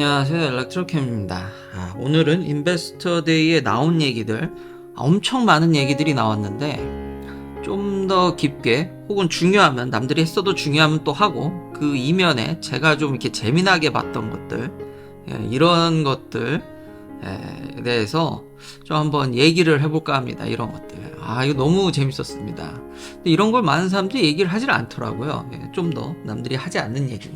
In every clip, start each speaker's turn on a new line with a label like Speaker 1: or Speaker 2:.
Speaker 1: 안녕하세요. 엘렉트로캠입니다. 아, 오늘은 인베스터 데이에 나온 얘기들 아, 엄청 많은 얘기들이 나왔는데 좀 더 깊게 혹은 중요하면 남들이 했어도 중요하면 또 하고 그 이면에 제가 좀 이렇게 재미나게 봤던 것들 예, 이런 것들 에 대해서 좀 한번 얘기를 해볼까 합니다. 이런 것들. 아 이거 너무 재밌었습니다. 이런 걸 많은 사람들이 얘기를 하질 않더라고요. 예, 좀더 남들이 하지 않는 얘기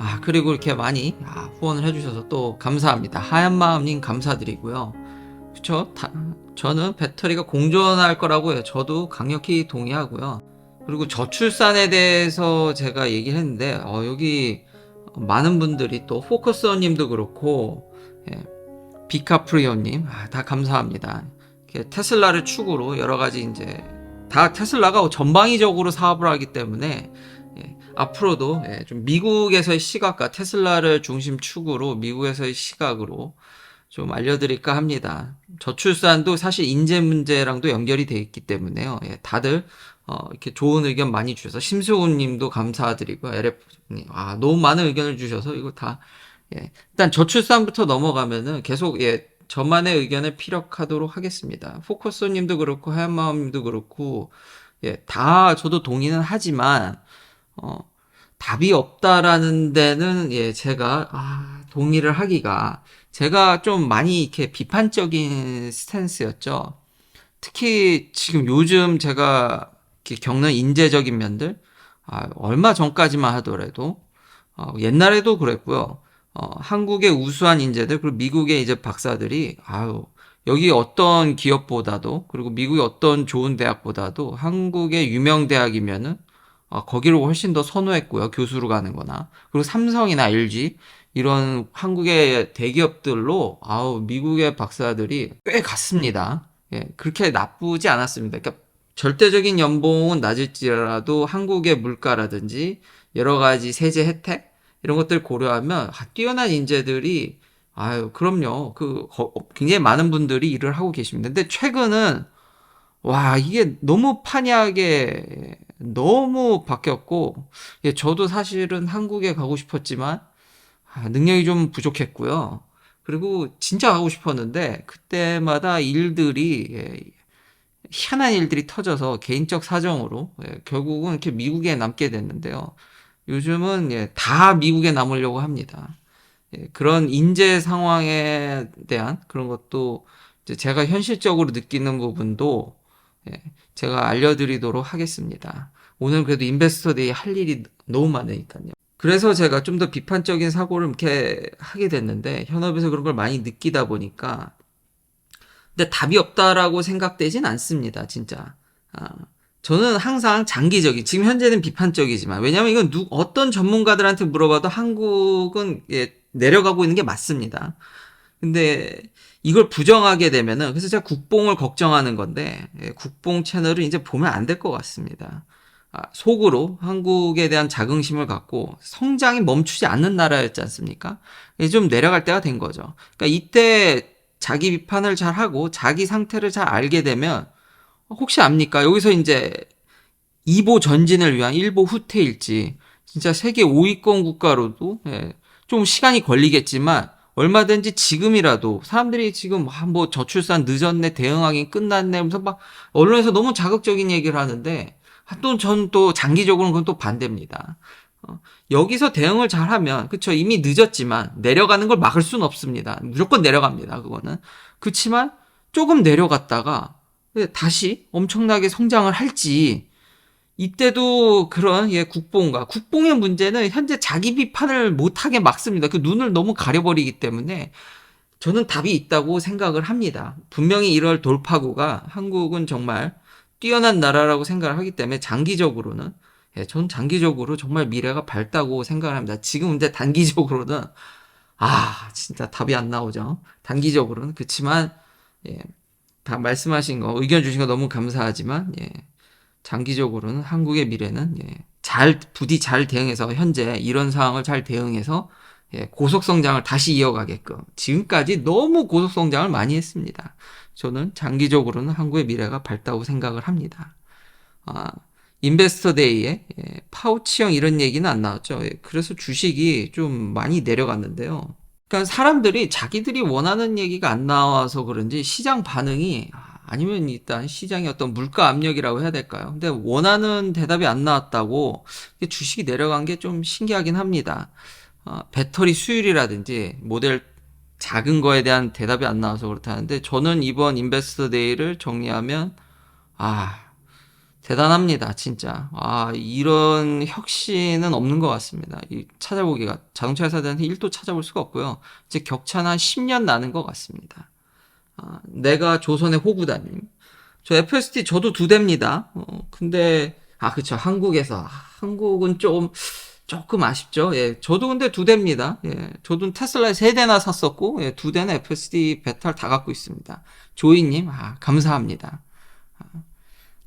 Speaker 1: 아, 그리고 이렇게 많이 아, 후원을 해주셔서 또 감사합니다. 하얀 마음님 감사드리고요. 그쵸? 다, 저는 배터리가 공존할 거라고 해요. 저도 강력히 동의하고요. 그리고 저출산에 대해서 제가 얘기를 했는데, 어, 여기 많은 분들이 또 포커스님도 그렇고, 예, 비카프리오님, 아, 다 감사합니다. 테슬라를 축으로 여러 가지 이제, 다 테슬라가 전방위적으로 사업을 하기 때문에, 예, 앞으로도 예, 좀 미국에서의 시각과 테슬라를 중심 축으로 미국에서의 시각으로 좀 알려드릴까 합니다. 저출산도 사실 인재 문제랑도 연결이 돼 있기 때문에요. 예, 다들 어, 이렇게 좋은 의견 많이 주셔서 심수훈님도 감사드리고 LF님 아 너무 많은 의견을 주셔서 이거 다 예, 일단 저출산부터 넘어가면은 계속 예 저만의 의견을 피력하도록 하겠습니다. 포커스님도 그렇고 하얀마음님도 그렇고 예, 다 저도 동의는 하지만 어, 답이 없다라는 데는 예, 제가 아, 동의를 하기가 제가 좀 많이 이렇게 비판적인 스탠스였죠. 특히 지금 요즘 제가 겪는 인재적인 면들 아, 얼마 전까지만 하더라도 어, 옛날에도 그랬고요. 어, 한국의 우수한 인재들 그리고 미국의 이제 박사들이 아유 여기 어떤 기업보다도 그리고 미국의 어떤 좋은 대학보다도 한국의 유명 대학이면은 아, 거기를 훨씬 더 선호했고요. 교수로 가는 거나. 그리고 삼성이나 LG 이런 한국의 대기업들로 아우 미국의 박사들이 꽤 갔습니다. 예, 그렇게 나쁘지 않았습니다. 그러니까 절대적인 연봉은 낮을지라도 한국의 물가라든지 여러 가지 세제 혜택 이런 것들 고려하면 아, 뛰어난 인재들이 아유 그럼요. 그 거- 굉장히 많은 분들이 일을 하고 계십니다. 근데 최근은 와, 이게 너무 판이하게 너무 바뀌었고, 예, 저도 사실은 한국에 가고 싶었지만, 아, 능력이 좀 부족했고요. 그리고 진짜 가고 싶었는데, 그때마다 일들이, 예, 희한한 일들이 터져서 개인적 사정으로, 예, 결국은 이렇게 미국에 남게 됐는데요. 요즘은, 예, 다 미국에 남으려고 합니다. 예, 그런 인재 상황에 대한 그런 것도 제가 현실적으로 느끼는 부분도 예, 제가 알려드리도록 하겠습니다. 오늘 그래도 인베스터 데이 할 일이 너무 많으니까요. 그래서 제가 좀 더 비판적인 사고를 이렇게 하게 됐는데 현업에서 그런 걸 많이 느끼다 보니까 근데 답이 없다라고 생각되진 않습니다, 진짜. 아, 저는 항상 장기적인, 지금 현재는 비판적이지만, 왜냐면 이건 누, 어떤 전문가들한테 물어봐도 한국은 예, 내려가고 있는 게 맞습니다. 근데 이걸 부정하게 되면은, 그래서 제가 국뽕을 걱정하는 건데, 예, 국뽕 채널을 이제 보면 안 될 것 같습니다. 아, 속으로 한국에 대한 자긍심을 갖고 성장이 멈추지 않는 나라였지 않습니까? 이제 좀 내려갈 때가 된 거죠. 그러니까 이때 자기 비판을 잘 하고 자기 상태를 잘 알게 되면 혹시 압니까? 여기서 이제 2보 전진을 위한 1보 후퇴일지 진짜 세계 5위권 국가로도 예, 좀 시간이 걸리겠지만 얼마든지 지금이라도 사람들이 지금 아, 뭐 저출산 늦었네 대응하기 끝났네 하면서 막 언론에서 너무 자극적인 얘기를 하는데 또 전 또 장기적으로는 그건 또 반대입니다. 어, 여기서 대응을 잘하면 그쵸 이미 늦었지만 내려가는 걸 막을 수는 없습니다. 무조건 내려갑니다. 그거는 그렇지만 조금 내려갔다가 다시 엄청나게 성장을 할지 이때도 그런 예 국뽕과 국뽕의 문제는 현재 자기 비판을 못하게 막습니다. 그 눈을 너무 가려버리기 때문에 저는 답이 있다고 생각을 합니다. 분명히 이럴 돌파구가 한국은 정말 뛰어난 나라라고 생각을 하기 때문에 장기적으로는 예, 전 장기적으로 정말 미래가 밝다고 생각을 합니다. 지금 근데 단기적으로는 아 진짜 답이 안 나오죠. 단기적으로는 그렇지만 예, 다 말씀하신 거 의견 주신 거 너무 감사하지만 예, 장기적으로는 한국의 미래는 예, 잘 부디 잘 대응해서 현재 이런 상황을 잘 대응해서 예, 고속 성장을 다시 이어가게끔 지금까지 너무 고속 성장을 많이 했습니다. 저는 장기적으로는 한국의 미래가 밝다고 생각을 합니다. 아, 인베스터 데이에 예, 파우치형 이런 얘기는 안 나왔죠. 예, 그래서 주식이 좀 많이 내려갔는데요. 그러니까 사람들이 자기들이 원하는 얘기가 안 나와서 그런지 시장 반응이 아, 아니면 일단 시장의 어떤 물가 압력이라고 해야 될까요? 근데 원하는 대답이 안 나왔다고 주식이 내려간 게 좀 신기하긴 합니다. 어, 배터리 수율이라든지 모델 작은 거에 대한 대답이 안 나와서 그렇다는데 저는 이번 인베스터 데이를 정리하면 아 대단합니다 진짜 아 이런 혁신은 없는 것 같습니다 이 찾아보기가 자동차 회사들한테 1도 찾아볼 수가 없고요 이제 격차는 한 10년 나는 것 같습니다 아, 내가 조선의 호구다님 저 FST 저도 두 대입니다 어, 근데 아 그쵸 한국에서 아, 한국은 좀 조금 아쉽죠. 예, 저도 근데 두 대입니다. 예, 저도 테슬라에 세 대나 샀었고, 예, 두 대는 FSD 배탈 다 갖고 있습니다. 조이님, 아, 감사합니다. 아,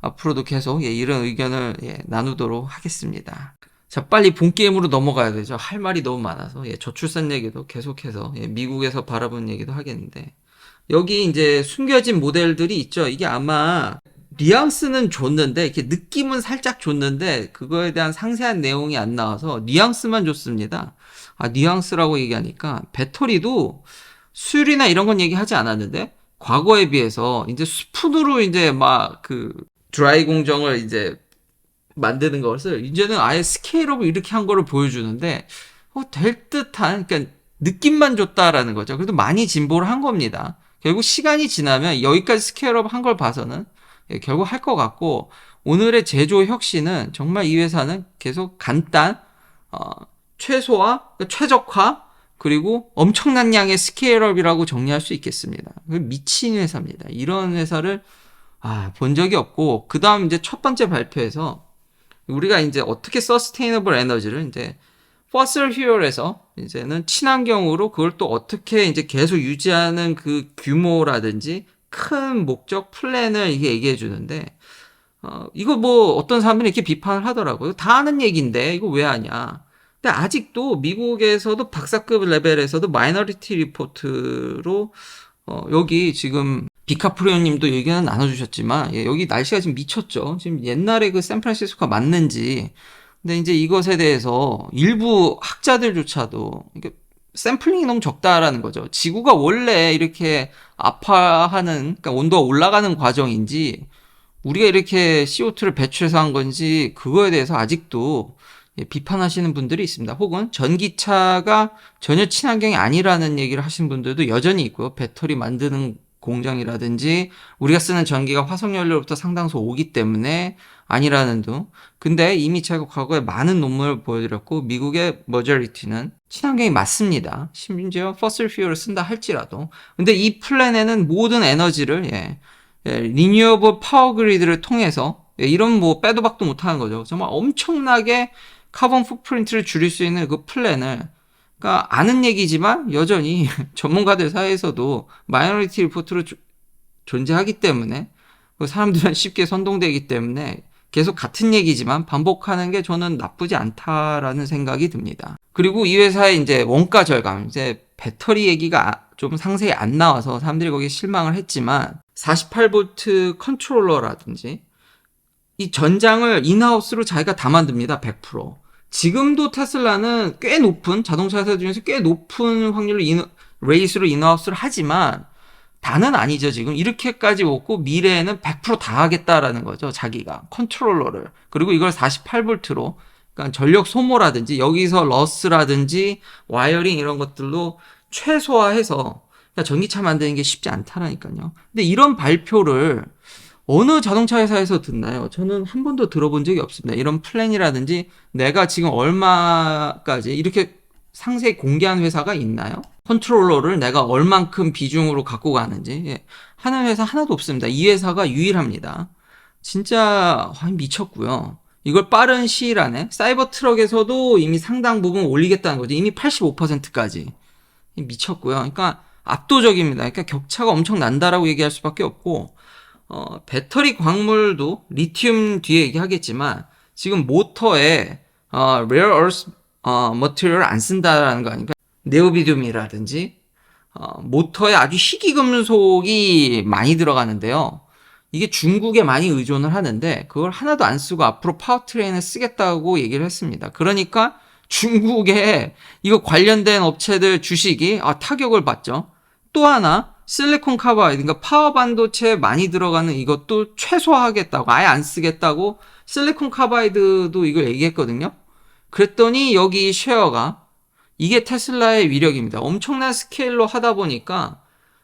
Speaker 1: 앞으로도 계속, 예, 이런 의견을, 예, 나누도록 하겠습니다. 자, 빨리 본 게임으로 넘어가야 되죠. 할 말이 너무 많아서, 예, 저출산 얘기도 계속해서, 예, 미국에서 바라본 얘기도 하겠는데, 여기 이제 숨겨진 모델들이 있죠. 이게 아마 뉘앙스는 줬는데 이렇게 느낌은 살짝 줬는데 그거에 대한 상세한 내용이 안 나와서 뉘앙스만 줬습니다. 아 뉘앙스라고 얘기하니까 배터리도 수율이나 이런 건 얘기하지 않았는데 과거에 비해서 이제 스푼으로 이제 막 그 드라이 공정을 이제 만드는 것을 이제는 아예 스케일업을 이렇게 한 거를 보여주는데 어, 될 듯한 그러니까 느낌만 줬다라는 거죠. 그래도 많이 진보를 한 겁니다. 결국 시간이 지나면 여기까지 스케일업 한 걸 봐서는 예, 결국 할 것 같고 오늘의 제조 혁신은 정말 이 회사는 계속 간단, 어, 최소화, 최적화 그리고 엄청난 양의 스케일업이라고 정리할 수 있겠습니다. 미친 회사입니다. 이런 회사를 아, 본 적이 없고 그 다음 이제 첫 번째 발표에서 우리가 이제 어떻게 서스테이너블 에너지를 이제 퍼슬 퓨얼에서 이제는 친환경으로 그걸 또 어떻게 이제 계속 유지하는 그 규모라든지 큰 목적 플랜을 이게 얘기해 주는데 어, 이거 뭐 어떤 사람들이 이렇게 비판을 하더라고요. 다 아는 얘기인데 이거 왜 하냐. 근데 아직도 미국에서도 박사급 레벨에서도 마이너리티 리포트로 어, 여기 지금 비카프리오님도 얘기는 나눠주셨지만 예, 여기 날씨가 지금 미쳤죠. 지금 옛날에 그 샌프란시스코가 맞는지 근데 이제 이것에 대해서 일부 학자들조차도 샘플링이 너무 적다라는 거죠. 지구가 원래 이렇게 아파하는, 그러니까 온도가 올라가는 과정인지, 우리가 이렇게 CO2를 배출해서 한 건지, 그거에 대해서 아직도 예, 비판하시는 분들이 있습니다. 혹은 전기차가 전혀 친환경이 아니라는 얘기를 하시는 분들도 여전히 있고요. 배터리 만드는 공장이라든지 우리가 쓰는 전기가 화석연료로부터 상당수 오기 때문에 아니라는 등. 근데 이미 제가 과거에 많은 논문을 보여드렸고 미국의 머저리티는 친환경이 맞습니다. 심지어 퍼슬 퓨어를 쓴다 할지라도. 근데 이 플랜에는 모든 에너지를 예, 예, 리뉴어블 파워 그리드를 통해서 예, 이런 뭐 빼도 박도 못하는 거죠. 정말 엄청나게 카본 풋프린트를 줄일 수 있는 그 플랜을 그러니까 아는 얘기지만 여전히 전문가들 사이에서도 마이너리티 리포트로 주, 존재하기 때문에 그 사람들은 쉽게 선동되기 때문에 계속 같은 얘기지만 반복하는 게 저는 나쁘지 않다라는 생각이 듭니다. 그리고 이 회사의 이제 원가 절감, 이제 배터리 얘기가 좀 상세히 안 나와서 사람들이 거기에 실망을 했지만 48V 컨트롤러라든지 이 전장을 인하우스로 자기가 다 만듭니다. 100%. 지금도 테슬라는 꽤 높은 자동차 회사 중에서 꽤 높은 확률로 인, 레이스로 인하우스를 하지만 다는 아니죠 지금. 이렇게까지 먹고 미래에는 100%다 하겠다라는 거죠 자기가. 컨트롤러를. 그리고 이걸 48V로 그러니까 전력 소모라든지 여기서 러스라든지 와이어링 이런 것들로 최소화해서 그러니까 전기차 만드는 게 쉽지 않다라니까요. 근데 이런 발표를 어느 자동차 회사에서 듣나요? 저는 한 번도 들어본 적이 없습니다. 이런 플랜이라든지 내가 지금 얼마까지 이렇게 상세히 공개한 회사가 있나요? 컨트롤러를 내가 얼만큼 비중으로 갖고 가는지 예. 하는 회사 하나도 없습니다. 이 회사가 유일합니다. 진짜 와, 미쳤고요. 이걸 빠른 시일 안에 사이버 트럭에서도 이미 상당 부분 올리겠다는 거죠. 이미 85%까지 미쳤고요. 그러니까 압도적입니다. 그러니까 격차가 엄청 난다라고 얘기할 수밖에 없고 어, 배터리 광물도 리튬 뒤에 얘기하겠지만 지금 모터에 어, rare earth 어, 머티리얼을 안 쓴다라는 거 아닙니까? 네오비듐이라든지 어, 모터에 아주 희귀금속이 많이 들어가는데요. 이게 중국에 많이 의존을 하는데 그걸 하나도 안 쓰고 앞으로 파워트레인을 쓰겠다고 얘기를 했습니다. 그러니까 중국에 이거 관련된 업체들 주식이 아, 타격을 받죠. 또 하나 실리콘 카바이드 그러니까 파워 반도체 많이 들어가는 이것도 최소화하겠다고 아예 안 쓰겠다고 실리콘 카바이드도 이걸 얘기했거든요. 그랬더니 여기 쉐어가 이게 테슬라의 위력입니다. 엄청난 스케일로 하다 보니까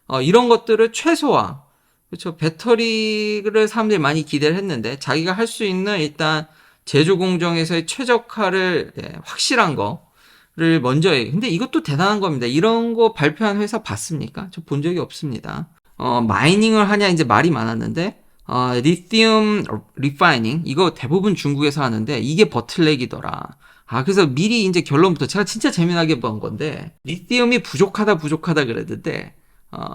Speaker 1: 어, 이런 것들을 최소화 그렇죠. 배터리를 사람들이 많이 기대를 했는데 자기가 할 수 있는 일단 제조 공정에서의 최적화를 예, 확실한 거 를 먼저 해. 근데 이것도 대단한 겁니다. 이런 거 발표한 회사 봤습니까? 저 본 적이 없습니다. 어, 마이닝을 하냐 이제 말이 많았는데 어, 리튬 리파이닝 이거 대부분 중국에서 하는데 이게 버틀렉이더라. 아 그래서 미리 이제 결론부터 제가 진짜 재미나게 본 건데 리튬이 부족하다 부족하다 그랬는데 어,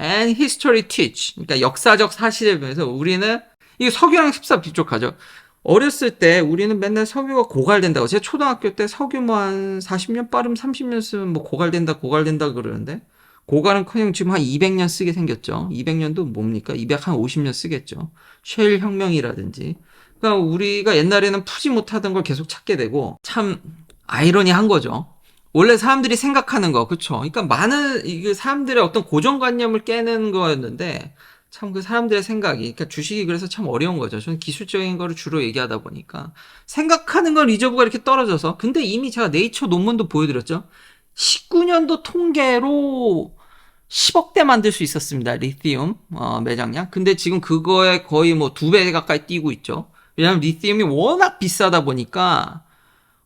Speaker 1: and history teach 그러니까 역사적 사실에 비해서 우리는 이게 석유랑 흡사 부족하죠. 어렸을 때 우리는 맨날 석유가 고갈된다고 제가 초등학교 때 석유 뭐한 40년 빠르면 30년 쓰면 뭐 고갈된다 고갈된다 그러는데 고갈은 커녕 지금 한 200년 쓰게 생겼죠. 200년도 뭡니까? 250년 쓰겠죠. 쉘 혁명이라든지. 그러니까 우리가 옛날에는 푸지 못하던 걸 계속 찾게 되고 참 아이러니한 거죠. 원래 사람들이 생각하는 거, 그쵸? 그러니까 많은 이게 사람들의 어떤 고정관념을 깨는 거였는데 참 그 사람들의 생각이, 그러니까 주식이 그래서 참 어려운 거죠. 저는 기술적인 거를 주로 얘기하다 보니까 생각하는 건 리저브가 이렇게 떨어져서, 근데 이미 제가 네이처 논문도 보여드렸죠. 19년도 통계로 10억대 만들 수 있었습니다. 리튬 어, 매장량. 근데 지금 그거에 거의 뭐 두 배 가까이 뛰고 있죠. 왜냐하면 리튬이 워낙 비싸다 보니까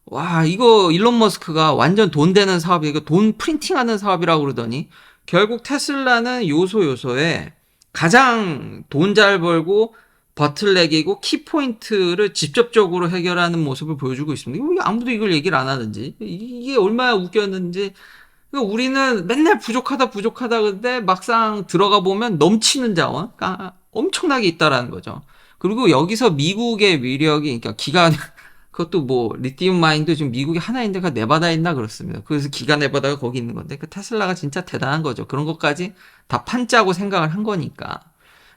Speaker 1: 와 이거 일론 머스크가 완전 돈 되는 사업이 이거 돈 프린팅하는 사업이라고 그러더니 결국 테슬라는 요소 요소에 가장 돈 잘 벌고 버틀렉이고 키포인트를 직접적으로 해결하는 모습을 보여주고 있습니다. 아무도 이걸 얘기를 안 하는지 이게 얼마나 웃겼는지 그러니까 우리는 맨날 부족하다 부족하다 근데 막상 들어가 보면 넘치는 자원 그러니까 엄청나게 있다라는 거죠. 그리고 여기서 미국의 위력이 그러니까 기간 그것도 뭐 리튬 마인도 지금 미국에 하나 인데 가 네바다에 있나 그렇습니다. 그래서 기가 네바다가 거기 있는 건데 그 테슬라가 진짜 대단한 거죠. 그런 것까지 다 판짜고 생각을 한 거니까.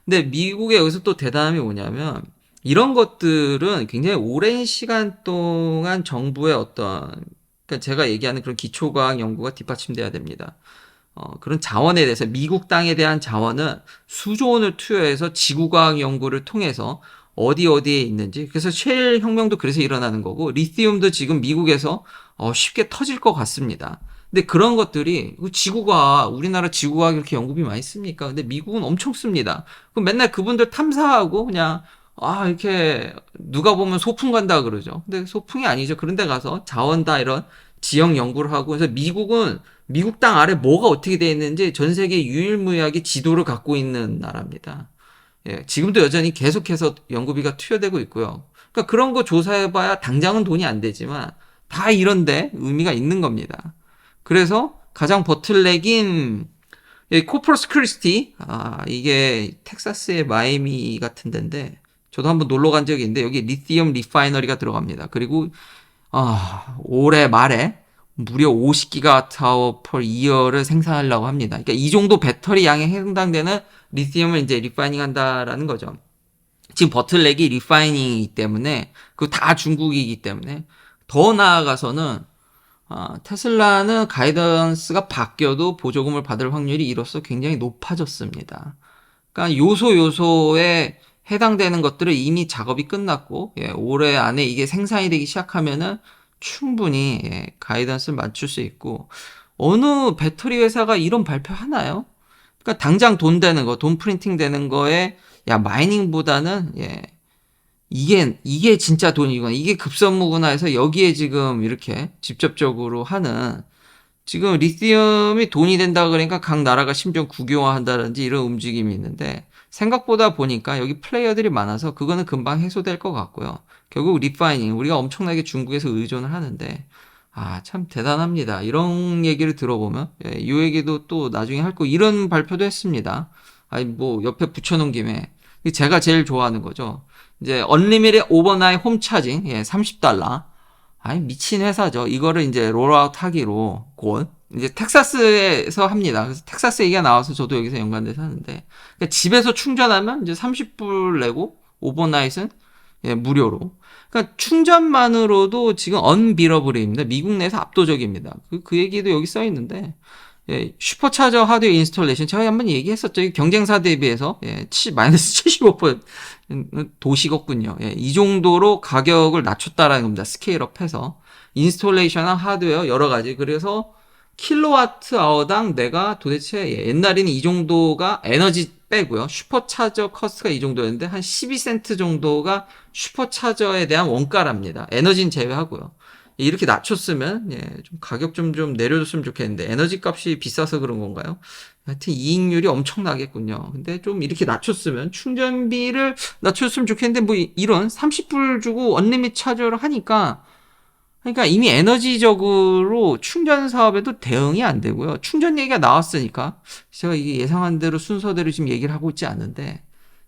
Speaker 1: 근데 미국에 여기서 또 대단함이 뭐냐면 이런 것들은 굉장히 오랜 시간 동안 정부의 어떤 그러니까 제가 얘기하는 그런 기초과학 연구가 뒷받침돼야 됩니다. 어, 그런 자원에 대해서 미국 땅에 대한 자원은 수조 원을 투여해서 지구과학 연구를 통해서 어디 어디에 있는지 그래서 쉘 혁명도 그래서 일어나는 거고 리튬도 지금 미국에서 어, 쉽게 터질 것 같습니다. 근데 그런 것들이 지구가 우리나라 지구가 이렇게 연구비 많이 씁니까? 근데 미국은 엄청 씁니다. 그럼 맨날 그분들 탐사하고 그냥 아 이렇게 누가 보면 소풍 간다 그러죠. 근데 소풍이 아니죠. 그런데 가서 자원다 이런 지역 연구를 하고 그래서 미국은 미국 땅 아래 뭐가 어떻게 되어 있는지 전 세계 유일무이하게 지도를 갖고 있는 나라입니다. 예, 지금도 여전히 계속해서 연구비가 투여되고 있고요. 그러니까 그런 거 조사해봐야 당장은 돈이 안 되지만 다 이런데 의미가 있는 겁니다. 그래서 가장 버틀렉인 코퍼스 크리스티, 아, 이게 텍사스의 마이미 같은 데인데, 저도 한번 놀러 간 적이 있는데, 여기 리튬 리파이너리가 들어갑니다. 그리고, 아, 올해 말에 무려 50기가 타워 per year를 생산하려고 합니다. 그러니까 이 정도 배터리 양에 해당되는 리튬을 이제 리파이닝 한다라는 거죠. 지금 버틀렉이 리파이닝이기 때문에, 그 다 중국이기 때문에, 더 나아가서는, 아, 테슬라는 가이던스가 바뀌어도 보조금을 받을 확률이 이로써 굉장히 높아졌습니다. 그러니까 요소 요소에 해당되는 것들은 이미 작업이 끝났고, 예, 올해 안에 이게 생산이 되기 시작하면은 충분히 예, 가이던스를 맞출 수 있고, 어느 배터리 회사가 이런 발표 하나요? 그러니까 당장 돈 되는 거, 돈 프린팅 되는 거에 야 마이닝보다는 예 이게 이게 진짜 돈이구나, 이게 급선무구나 해서 여기에 지금 이렇게 직접적으로 하는 지금 리튬이 돈이 된다 그러니까 각 나라가 심지어 국유화한다든지 이런 움직임이 있는데 생각보다 보니까 여기 플레이어들이 많아서 그거는 금방 해소될 것 같고요. 결국 리파이닝 우리가 엄청나게 중국에서 의존을 하는데 아, 참 대단합니다. 이런 얘기를 들어보면, 예, 이 얘기도 또 나중에 할 거, 이런 발표도 했습니다. 아니, 뭐, 옆에 붙여놓은 김에. 제가 제일 좋아하는 거죠. 이제, 언리미리 오버나잇 홈 차징, 예, 30달러. 아니, 미친 회사죠. 이거를 이제 롤아웃 하기로, 곧. 이제 텍사스에서 합니다. 그래서 텍사스 얘기가 나와서 저도 여기서 연관돼서 하는데. 그러니까 집에서 충전하면 이제 30불 내고, 오버나잇은 예, 무료로. 그러니까 충전만으로도 지금 언비러블입니다. 미국 내에서 압도적입니다. 그, 그 얘기도 여기 써 있는데, 예, 슈퍼차저 하드웨어 인스톨레이션 제가 한번 얘기했었죠. 이 경쟁사 대비해서 예, 7, 마이너스 75% 도시거군요. 예, 이 정도로 가격을 낮췄다라는 겁니다. 스케일업해서 인스톨레이션한 하드웨어 여러 가지. 그래서 킬로와트 아워당 내가 도대체 예, 옛날에는 이 정도가 에너지 빼고요. 슈퍼차저 커스트가 이 정도였는데 한 12센트 정도가 슈퍼차저에 대한 원가랍니다. 에너지는 제외하고요. 이렇게 낮췄으면 예, 좀 가격 좀좀 내려줬으면 좋겠는데 에너지 값이 비싸서 그런 건가요? 하여튼 이익률이 엄청나겠군요. 근데 좀 이렇게 낮췄으면 충전비를 낮췄으면 좋겠는데 뭐 이- 이런 30불 주고 언리밋 차저를 하니까 그러니까 이미 에너지적으로 충전 사업에도 대응이 안 되고요. 충전 얘기가 나왔으니까 제가 이게 예상한 대로 순서대로 지금 얘기를 하고 있지 않는데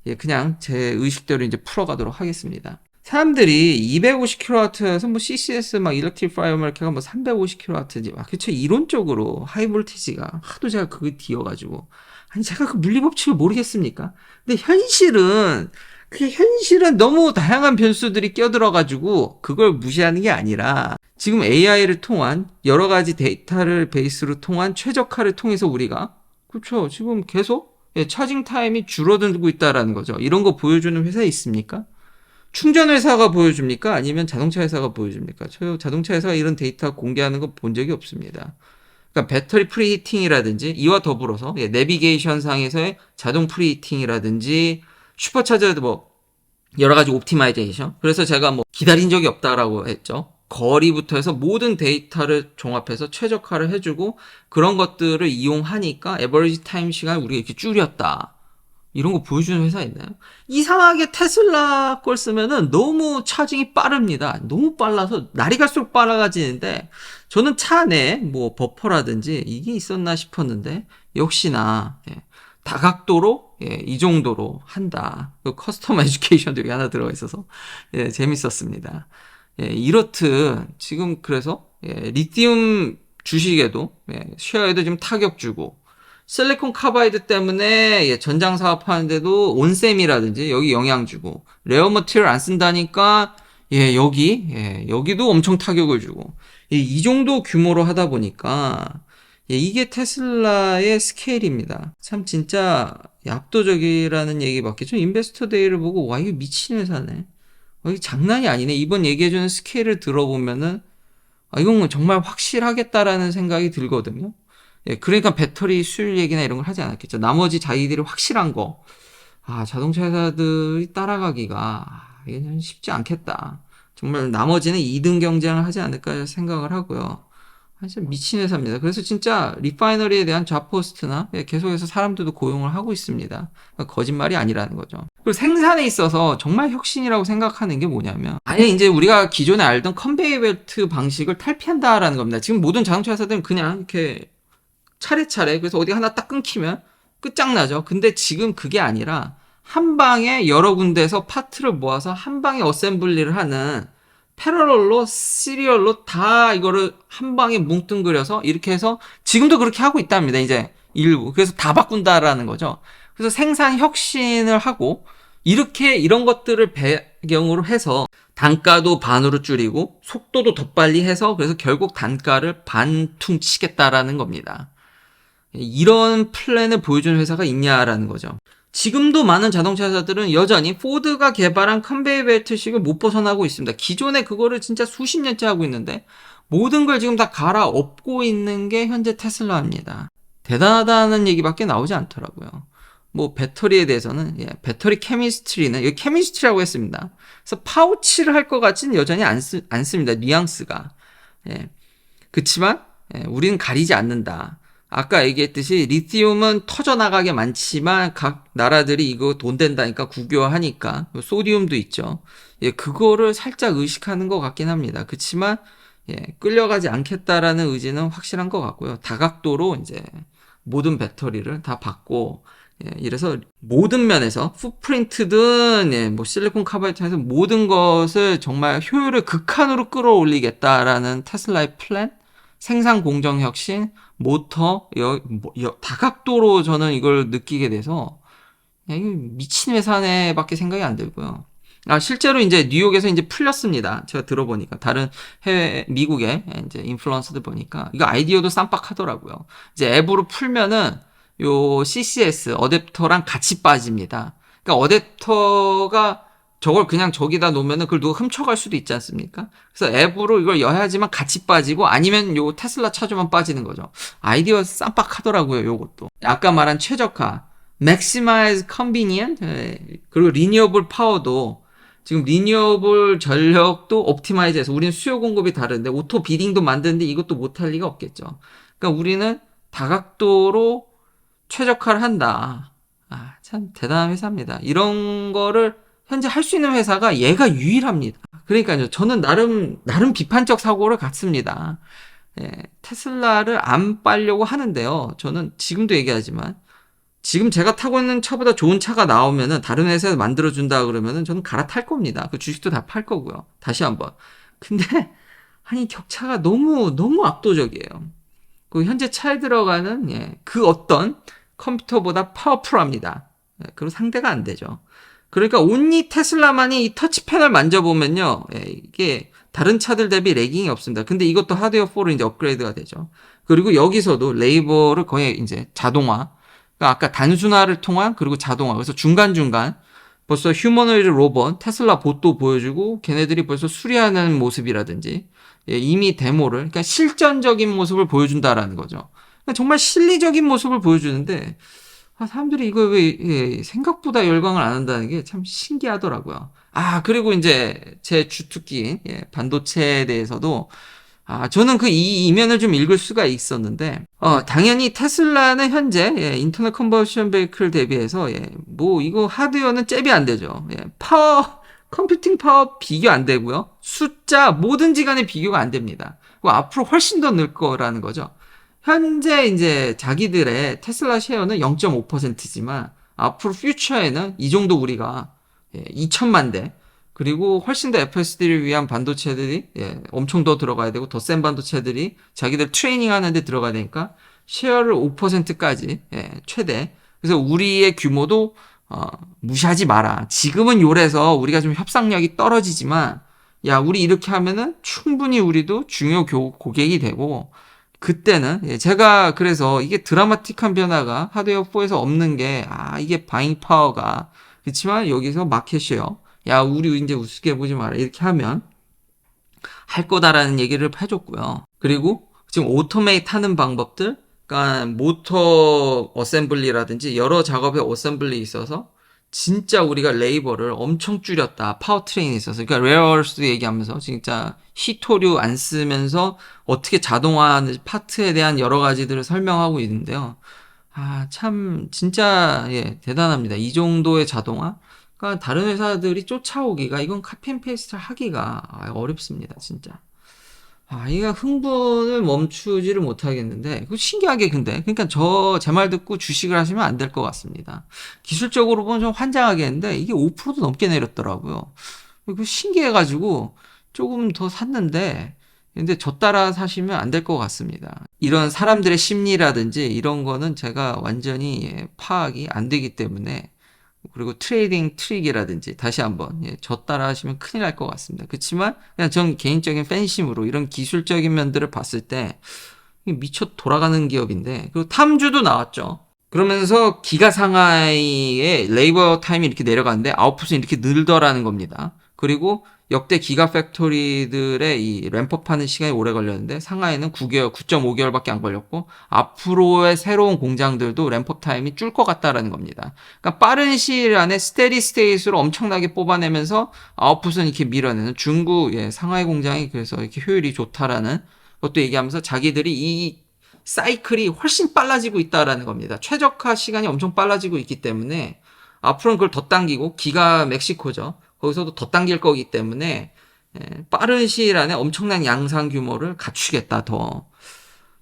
Speaker 1: 예, 그냥 제 의식대로 이제 풀어가도록 하겠습니다. 사람들이 250kW에서 뭐 CCS 막 일렉트리파이어 마켓가 뭐 350kW지 막 그쵸 이론적으로 하이 볼티지가 하도 제가 그거 뒤어가지고 아니 제가 그 물리 법칙을 모르겠습니까? 근데 현실은 그 현실은 너무 다양한 변수들이 껴들어가지고 그걸 무시하는 게 아니라 지금 AI를 통한 여러 가지 데이터를 베이스로 통한 최적화를 통해서 우리가 그렇죠 지금 계속 예, 차징 타임이 줄어들고 있다라는 거죠. 이런 거 보여주는 회사 있습니까? 충전 회사가 보여줍니까? 아니면 자동차 회사가 보여줍니까? 저 자동차 회사가 이런 데이터 공개하는 거 본 적이 없습니다. 그러니까 배터리 프리히팅이라든지 이와 더불어서 예, 내비게이션 상에서의 자동 프리히팅이라든지 슈퍼차저도 뭐 여러 가지 옵티마이제이션. 그래서 제가 뭐 기다린 적이 없다라고 했죠. 거리부터 해서 모든 데이터를 종합해서 최적화를 해주고 그런 것들을 이용하니까 에버리지 타임 시간을 우리가 이렇게 줄였다. 이런 거 보여주는 회사 있나요? 이상하게 테슬라 걸 쓰면은 너무 차징이 빠릅니다. 너무 빨라서 날이 갈수록 빨라지는데 저는 차 안에 뭐 버퍼라든지 이게 있었나 싶었는데 역시나 예, 다각도로 예, 이 정도로 한다. 그 커스텀 에듀케이션도 여기 하나 들어가 있어서 예, 재밌었습니다. 예, 이렇듯 지금 그래서 예, 리튬 주식에도 예, 쉐어에도 지금 타격 주고 실리콘 카바이드 때문에 예, 전장 사업하는데도 온셈이라든지 여기 영향 주고 레어 머티리얼 안 쓴다니까 예 여기 예, 여기도 엄청 타격을 주고 예, 이 정도 규모로 하다 보니까 예, 이게 테슬라의 스케일입니다. 참 진짜 압도적이라는 얘기밖에 좀 인베스터 데이를 보고 와 이거 미친 회사네. 어, 이게 장난이 아니네. 이번 얘기해주는 스케일을 들어보면은 아, 이건 정말 확실하겠다라는 생각이 들거든요. 예, 그러니까 배터리 수율 얘기나 이런 걸 하지 않았겠죠. 나머지 자기들이 확실한 거. 아, 자동차 회사들이 따라가기가 아, 이게 좀 쉽지 않겠다. 정말 나머지는 2등 경쟁을 하지 않을까 생각을 하고요. 아, 진짜 미친 회사입니다. 그래서 진짜 리파이너리에 대한 좌포스트나 예, 계속해서 사람들도 고용을 하고 있습니다. 그러니까 거짓말이 아니라는 거죠. 그리고 생산에 있어서 정말 혁신이라고 생각하는 게 뭐냐면 아예 이제 우리가 기존에 알던 컨베이어 벨트 방식을 탈피한다라는 겁니다. 지금 모든 자동차 회사들은 그냥 이렇게 차례차례 그래서 어디 하나 딱 끊기면 끝장나죠. 근데 지금 그게 아니라 한 방에 여러 군데에서 파트를 모아서 한 방에 어셈블리를 하는 패러럴로 시리얼로 다 이거를 한 방에 뭉뚱그려서 이렇게 해서 지금도 그렇게 하고 있답니다. 이제 일부 그래서 다 바꾼다라는 거죠. 그래서 생산 혁신을 하고 이렇게 이런 것들을 배경으로 해서 단가도 반으로 줄이고 속도도 더 빨리 해서 그래서 결국 단가를 반퉁 치겠다라는 겁니다. 이런 플랜을 보여주는 회사가 있냐라는 거죠. 지금도 많은 자동차 회사들은 여전히 포드가 개발한 컨베이어 벨트식을 못 벗어나고 있습니다. 기존에 그거를 진짜 수십 년째 하고 있는데 모든 걸 지금 다 갈아엎고 있는 게 현재 테슬라입니다. 대단하다는 얘기밖에 나오지 않더라고요. 뭐 배터리에 대해서는 예, 배터리 케미스트리는 여기 케미스트리라고 했습니다. 그래서 파우치를 할 것 같지는 여전히 안, 쓰, 않습니다. 뉘앙스가. 예. 그치만 예, 우리는 가리지 않는다. 아까 얘기했듯이 리튬은 터져나가게 많지만 각 나라들이 이거 돈 된다니까 국유화하니까 소디움도 있죠. 예, 그거를 살짝 의식하는 것 같긴 합니다. 그치만 예, 끌려가지 않겠다라는 의지는 확실한 것 같고요. 다각도로 이제 모든 배터리를 다 받고 예, 이래서 모든 면에서 풋프린트든 예, 뭐 실리콘 카바이트에서 모든 것을 정말 효율을 극한으로 끌어올리겠다라는 테슬라의 플랜, 생산 공정 혁신, 모터, 여, 뭐, 여, 다각도로 저는 이걸 느끼게 돼서 미친 회사네밖에 생각이 안 들고요. 아, 실제로 이제 뉴욕에서 이제 풀렸습니다. 제가 들어보니까. 다른 해외, 미국의 이제 인플루언서들 보니까. 이거 아이디어도 쌈박하더라고요. 이제 앱으로 풀면은 요 CCS, 어댑터랑 같이 빠집니다. 그러니까 어댑터가 저걸 그냥 저기다 놓으면은 그걸 누가 훔쳐갈 수도 있지 않습니까? 그래서 앱으로 이걸 여야지만 같이 빠지고 아니면 요 테슬라 차주만 빠지는 거죠. 아이디어 쌈박하더라고요, 요것도. 아까 말한 최적화, maximize convenient, 예, 그리고 리니어블 파워도 지금 리니어블 전력도 옵티마이즈해서 우리는 수요 공급이 다른데 오토 비딩도 만드는데 이것도 못할 리가 없겠죠. 그러니까 우리는 다각도로 최적화를 한다. 아, 참 대단한 회사입니다. 이런 거를 현재 할 수 있는 회사가 얘가 유일합니다. 그러니까요. 저는 나름 나름 비판적 사고를 갖습니다. 예, 테슬라를 안 빨려고 하는데요. 저는 지금도 얘기하지만 지금 제가 타고 있는 차보다 좋은 차가 나오면은 다른 회사에서 만들어 준다 그러면은 저는 갈아탈 겁니다. 그 주식도 다 팔 거고요. 다시 한번. 근데 아니 격차가 너무 너무 압도적이에요. 그 현재 차에 들어가는 예, 그 어떤 컴퓨터보다 파워풀합니다. 예, 그리고 상대가 안 되죠. 그러니까 온리 테슬라만이 이 터치 패널 만져보면요, 예, 이게 다른 차들 대비 레깅이 없습니다. 근데 이것도 하드웨어 4로 이제 업그레이드가 되죠. 그리고 여기서도 레이버를 거의 이제 자동화, 그러니까 아까 단순화를 통한 그리고 자동화, 그래서 중간 중간 벌써 휴머노이드 로봇 테슬라 봇도 보여주고 걔네들이 벌써 수리하는 모습이라든지 예, 이미 데모를 그러니까 실전적인 모습을 보여준다라는 거죠. 그러니까 정말 실리적인 모습을 보여주는데 아, 사람들이 이거 왜 예, 생각보다 열광을 안 한다는 게 참 신기하더라고요. 아 그리고 이제 제 주특기인 예, 반도체에 대해서도 아 저는 그 이 이면을 좀 읽을 수가 있었는데 어 당연히 테슬라는 현재 예, 인터넷 컨버션 베이클 대비해서 예, 뭐 이거 하드웨어는 잽이 안 되죠. 예, 파워 컴퓨팅 파워 비교 안 되고요. 숫자 뭐든지 간에 비교가 안 됩니다. 앞으로 훨씬 더 늘 거라는 거죠. 현재 이제 자기들의 테슬라 쉐어는 0.5%지만 앞으로 퓨처에는 이 정도 우리가 예, 2천만 대 그리고 훨씬 더 FSD를 위한 반도체들이 예, 엄청 더 들어가야 되고 더 센 반도체들이 자기들 트레이닝 하는데 들어가야 되니까 쉐어를 5%까지 예, 최대 그래서 우리의 규모도 어, 무시하지 마라. 지금은 요래서 우리가 좀 협상력이 떨어지지만 야 우리 이렇게 하면은 충분히 우리도 중요 교- 고객이 되고 그때는 예, 제가 그래서 이게 드라마틱한 변화가 하드웨어 4에서 없는 게 아 이게 바잉 파워가 그렇지만 여기서 마켓이에요. 야 우리 이제 우습게 보지 마라 이렇게 하면 할 거다라는 얘기를 해줬고요. 그리고 지금 오토메이트 하는 방법들 그러니까 모터 어셈블리라든지 여러 작업의 어셈블리 있어서 진짜 우리가 레이버를 엄청 줄였다. 파워트레인에 있어서. 그러니까 레어얼스 얘기하면서 진짜 히토류 안 쓰면서 어떻게 자동화하는 파트에 대한 여러 가지들을 설명하고 있는데요. 아, 참 진짜 예, 대단합니다. 이 정도의 자동화? 그러니까 다른 회사들이 쫓아오기가 이건 카피 페이스트를 하기가 아, 어렵습니다, 진짜. 아, 이가 흥분을 멈추지를 못하겠는데, 그 신기하게 근데, 그러니까 저, 제 말 듣고 주식을 하시면 안 될 것 같습니다. 기술적으로 보면 좀 환장하겠는데, 이게 5%도 넘게 내렸더라고요. 그 신기해가지고, 조금 더 샀는데, 근데 저 따라 사시면 안 될 것 같습니다. 이런 사람들의 심리라든지, 이런 거는 제가 완전히 예, 파악이 안 되기 때문에, 그리고 트레이딩 트릭이라든지 다시 한번 예, 저 따라 하시면 큰일 날 것 같습니다. 그렇지만 그냥 전 개인적인 팬심으로 이런 기술적인 면들을 봤을 때 미쳐 돌아가는 기업인데 그리고 탐주도 나왔죠. 그러면서 기가 상하이의 레이버 타임이 이렇게 내려가는데 아웃풋은 이렇게 늘더라는 겁니다. 그리고 역대 기가 팩토리들의 이 램프업 하는 시간이 오래 걸렸는데 상하이는 9개월, 9.5개월밖에 안 걸렸고 앞으로의 새로운 공장들도 램프업 타임이 줄 것 같다라는 겁니다. 그러니까 빠른 시일 안에 스테디 스테이스로 엄청나게 뽑아내면서 아웃풋은 이렇게 밀어내는 중국 예, 상하이 공장이 그래서 이렇게 효율이 좋다라는 것도 얘기하면서 자기들이 이 사이클이 훨씬 빨라지고 있다라는 겁니다. 최적화 시간이 엄청 빨라지고 있기 때문에 앞으로는 그걸 더 당기고 기가 멕시코죠. 거기서도 더 당길 거기 때문에 예, 빠른 시일 안에 엄청난 양산 규모를 갖추겠다 더.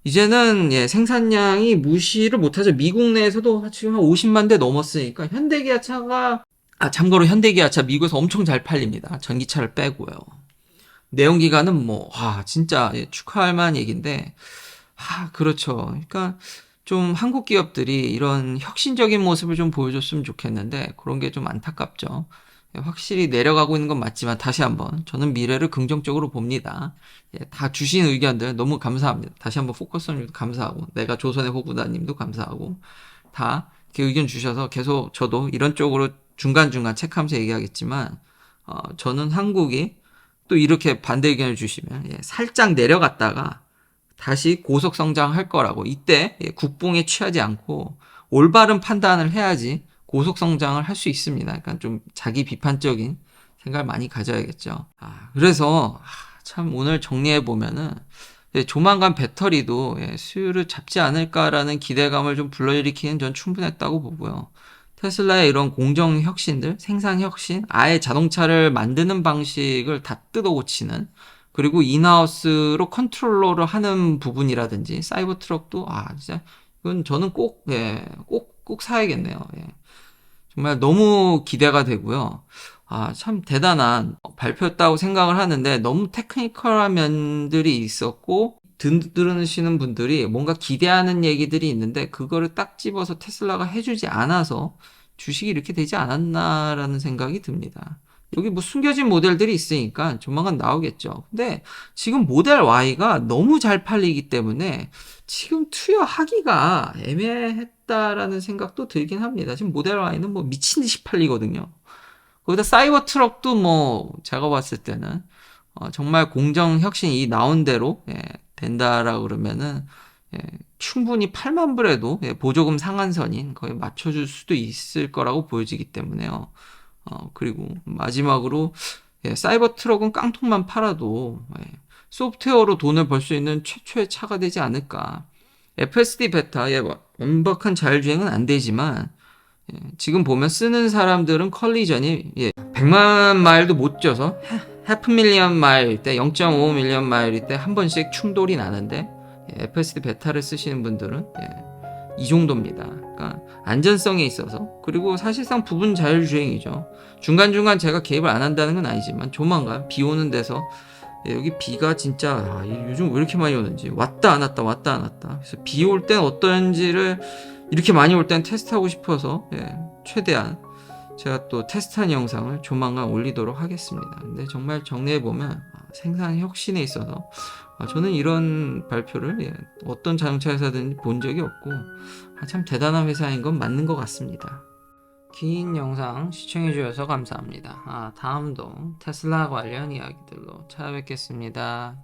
Speaker 1: 이제는 예, 생산량이 무시를 못하죠. 미국 내에서도 지금 한 50만 대 넘었으니까 현대기아차가 아 참고로 현대기아차 미국에서 엄청 잘 팔립니다. 전기차를 빼고요. 내연기관은 뭐, 와, 진짜 예, 축하할 만한 얘기인데, 아, 그렇죠. 그러니까 좀 한국 기업들이 이런 혁신적인 모습을 좀 보여줬으면 좋겠는데, 그런 게 좀 안타깝죠. 예, 확실히 내려가고 있는 건 맞지만 다시 한번 저는 미래를 긍정적으로 봅니다. 예, 다 주신 의견들 너무 감사합니다. 다시 한번 포커스님도 감사하고 내가 조선의 호구다님도 감사하고 다 이렇게 의견 주셔서 계속 저도 이런 쪽으로 중간중간 체크하면서 얘기하겠지만 어, 저는 한국이 또 이렇게 반대 의견을 주시면 예, 살짝 내려갔다가 다시 고속 성장할 거라고 이때 예, 국뽕에 취하지 않고 올바른 판단을 해야지 고속 성장을 할 수 있습니다. 그러니까 좀 자기 비판적인 생각을 많이 가져야겠죠. 아, 그래서 아, 참 오늘 정리해 보면은 예, 조만간 배터리도 예, 수요를 잡지 않을까라는 기대감을 좀 불러일으키는 전 충분했다고 보고요. 테슬라의 이런 공정 혁신들, 생산 혁신, 아예 자동차를 만드는 방식을 다 뜯어 고치는 그리고 인하우스로 컨트롤러를 하는 부분이라든지 사이버 트럭도 아 진짜 이건 저는 꼭 예, 꼭, 꼭 사야겠네요. 예. 정말 너무 기대가 되고요. 아, 참 대단한 발표였다고 생각을 하는데 너무 테크니컬한 면들이 있었고 드- 들으시는 분들이 뭔가 기대하는 얘기들이 있는데 그거를 딱 집어서 테슬라가 해주지 않아서 주식이 이렇게 되지 않았나라는 생각이 듭니다. 여기 뭐 숨겨진 모델들이 있으니까 조만간 나오겠죠. 근데 지금 모델 Y가 너무 잘 팔리기 때문에 지금 투여하기가 애매했다라는 생각도 들긴 합니다. 지금 모델 Y는 뭐 미친 듯이 팔리거든요. 거기다 사이버 트럭도 뭐 제가 봤을 때는 어, 정말 공정 혁신이 나온 대로 예, 된다라고 그러면은 예, 충분히 8만 불에도 예, 보조금 상한선인 거의 맞춰줄 수도 있을 거라고 보여지기 때문에요. 어, 그리고 마지막으로 예, 사이버 트럭은 깡통만 팔아도 예, 소프트웨어로 돈을 벌 수 있는 최초의 차가 되지 않을까. FSD 베타 예, 완벽한 자율주행은 안 되지만 예, 지금 보면 쓰는 사람들은 컬리전이 예, 100만 마일도 못 쪄서 해프 밀리언 마일일 때 0.5 밀리언 마일일 때 한 번씩 충돌이 나는데 예, FSD 베타를 쓰시는 분들은 예, 이 정도입니다. 그러니까 안전성에 있어서 그리고 사실상 부분 자율주행이죠. 중간중간 제가 개입을 안 한다는 건 아니지만 조만간 비 오는 데서 예, 여기 비가 진짜 아, 이 요즘 왜 이렇게 많이 오는지 왔다 안 왔다 왔다 안 왔다 그래서 비 올 땐 어떤지를 이렇게 많이 올 땐 테스트하고 싶어서 예, 최대한 제가 또 테스트한 영상을 조만간 올리도록 하겠습니다. 근데 정말 정리해 보면 생산 혁신에 있어서 아, 저는 이런 발표를 예, 어떤 자동차 회사든 본 적이 없고 아, 참 대단한 회사인 건 맞는 것 같습니다. 긴 영상 시청해 주셔서 감사합니다. 아, 다음도 테슬라 관련 이야기들로 찾아뵙겠습니다.